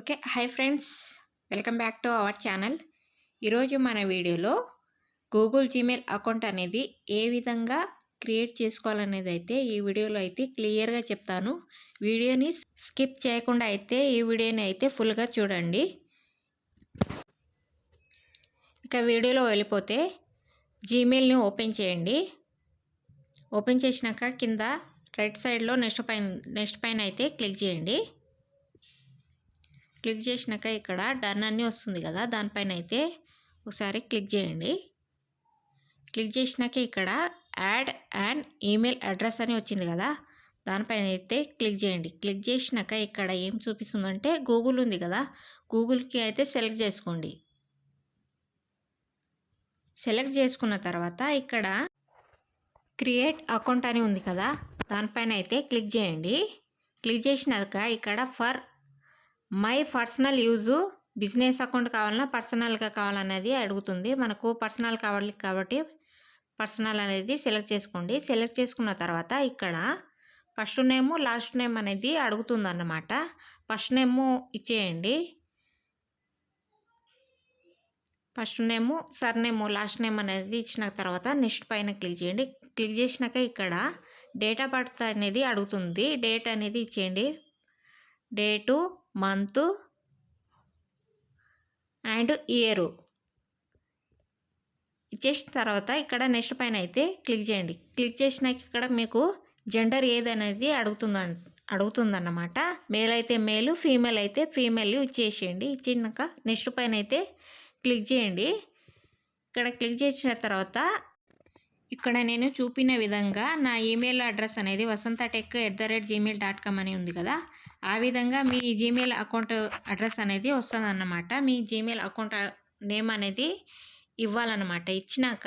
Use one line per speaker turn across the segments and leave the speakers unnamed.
Okay hi friends. Welcome back to our channel. ఈరోజు మన వీడియోలో గూగుల్ జీమెయిల్ అకౌంట్ అనేది ఏ విధంగా క్రియేట్ చేసుకోవాలనేది అయితే ఈ వీడియోలో అయితే క్లియర్గా చెప్తాను. వీడియోని స్కిప్ చేయకుండా అయితే ఈ వీడియోని అయితే ఫుల్గా చూడండి. ఇక వీడియోలో వెళ్ళిపోతే జీమెయిల్ని ఓపెన్ చేయండి. ఓపెన్ చేసినాక కింద రైట్ సైడ్లో నెక్స్ట్ పైన నెక్స్ట్ పైన అయితే క్లిక్ చేయండి. క్లిక్ చేసినాక ఇక్కడ డన్ అని వస్తుంది కదా దానిపైన అయితే ఒకసారి క్లిక్ చేయండి. క్లిక్ చేసినాక ఇక్కడ యాడ్ అండ్ ఈమెయిల్ అడ్రస్ అని వచ్చింది కదా దానిపైన అయితే క్లిక్ చేయండి. క్లిక్ చేసినాక ఇక్కడ ఏం చూపిస్తుందంటే గూగుల్ ఉంది కదా గూగుల్కి అయితే సెలెక్ట్ చేసుకోండి. సెలెక్ట్ చేసుకున్న తర్వాత ఇక్కడ క్రియేట్ అకౌంట్ అని ఉంది కదా దానిపైన అయితే క్లిక్ చేయండి. క్లిక్ చేసినాక ఇక్కడ for my personal use business account కావాలన్నా పర్సనల్గా కావాలనేది అడుగుతుంది. మనకు పర్సనల్ కావాలి కాబట్టి పర్సనల్ అనేది సెలెక్ట్ చేసుకోండి. సెలెక్ట్ చేసుకున్న తర్వాత ఇక్కడ ఫస్ట్ నేము లాస్ట్ నేమ్ అనేది అడుగుతుంది అన్నమాట ఫస్ట్ నేము ఇచ్చేయండి. First name surname last name అనేది ఇచ్చిన తర్వాత నెక్స్ట్ పైన క్లిక్ చేయండి. క్లిక్ చేసినాక ఇక్కడ డేట్ ఆఫ్ బర్త్ అనేది అడుగుతుంది. డేట్ అనేది ఇచ్చేయండి. Date month and year. ఇచ్చేసిన తర్వాత ఇక్కడ నెక్స్ట్ పైన అయితే క్లిక్ చేయండి. క్లిక్ చేసినాక ఇక్కడ మీకు జెండర్ ఏదనేది అడుగుతుంద అడుగుతుందన్నమాట. మేల్ అయితే మేల్ ఫీమేల్ అయితే ఫీమేల్ ఇచ్చేసేయండి. ఇచ్చినాక నెక్స్ట్ పైన అయితే క్లిక్ చేయండి. ఇక్కడ క్లిక్ చేసిన తర్వాత ఇక్కడ నేను చూపిన విధంగా నా ఈమెయిల్ అడ్రస్ అనేది Vasantha tech at the rate Gmail dot com అని ఉంది కదా. ఆ విధంగా మీ జీమెయిల్ అకౌంట్ అడ్రస్ అనేది వస్తుంది అన్నమాట మీ జీమెయిల్ అకౌంట్ నేమ్ అనేది ఇవ్వాలన్నమాట. ఇచ్చినాక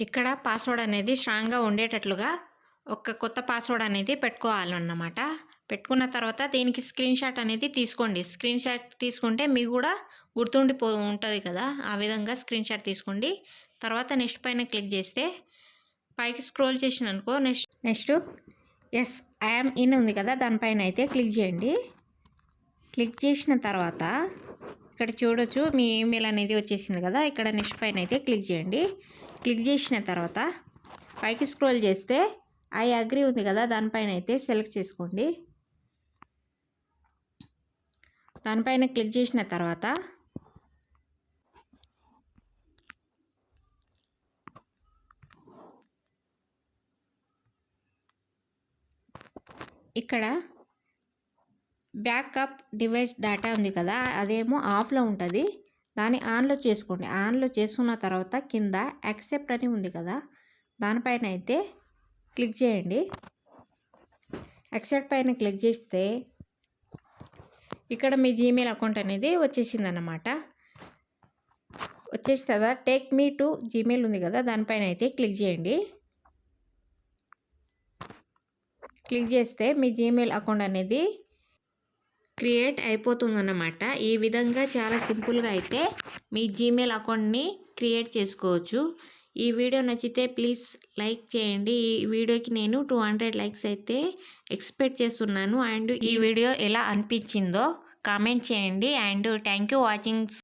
ఇక్కడ పాస్వర్డ్ అనేది స్ట్రాంగ్గా ఉండేటట్లుగా ఒక కొత్త పాస్వర్డ్ అనేది పెట్టుకోవాలన్నమాట. పెట్టుకున్న తర్వాత దీనికి స్క్రీన్ షాట్ అనేది తీసుకోండి. స్క్రీన్ షాట్ తీసుకుంటే మీకు కూడా గుర్తుండిపో ఉంటుంది కదా. ఆ విధంగా స్క్రీన్ షాట్ తీసుకోండి. తర్వాత నెక్స్ట్ పైన క్లిక్ చేస్తే పైకి స్క్రోల్ చేసిన అనుకో next next yes I'm in ఉంది కదా దానిపైన అయితే క్లిక్ చేయండి. క్లిక్ చేసిన తర్వాత ఇక్కడ చూడొచ్చు మీ ఈమెయిల్ అనేది వచ్చేసింది కదా ఇక్కడ నెక్స్ట్ పైన అయితే క్లిక్ చేయండి. క్లిక్ చేసిన తర్వాత పైకి స్క్రోల్ చేస్తే ఐ అగ్రి ఉంది కదా దానిపైన అయితే సెలెక్ట్ చేసుకోండి. దానిపైన క్లిక్ చేసిన తర్వాత ఇక్కడ బ్యాకప్ డివైస్ డేటా ఉంది కదా అదేమో ఆఫ్లో ఉంటుంది. దాన్ని ఆన్లో చేసుకోండి. ఆన్లో చేసుకున్న తర్వాత కింద యాక్సెప్ట్ అని ఉంది కదా దానిపైన అయితే క్లిక్ చేయండి. యాక్సెప్ట్ పైన క్లిక్ చేస్తే ఇక్కడ మీ జీమెయిల్ అకౌంట్ అనేది వచ్చేసింది అన్నమాట వచ్చేసి కదా టేక్ మీ టు జీమెయిల్ ఉంది కదా దానిపైన అయితే క్లిక్ చేయండి. క్లిక్ చేస్తే మీ జీమెయిల్ అకౌంట్ అనేది క్రియేట్ అయిపోతుందన్నమాట. ఈ విధంగా చాలా సింపుల్గా అయితే మీ జీమెయిల్ అకౌంట్ని క్రియేట్ చేసుకోవచ్చు. ఈ వీడియో నచ్చితే ప్లీజ్ లైక్ చేయండి. ఈ వీడియోకి నేను టూ హండ్రెడ్ లైక్స్ అయితే ఎక్స్పెక్ట్ చేస్తున్నాను. అండ్ ఈ వీడియో ఎలా అనిపించిందో కామెంట్ చేయండి. And thank you watching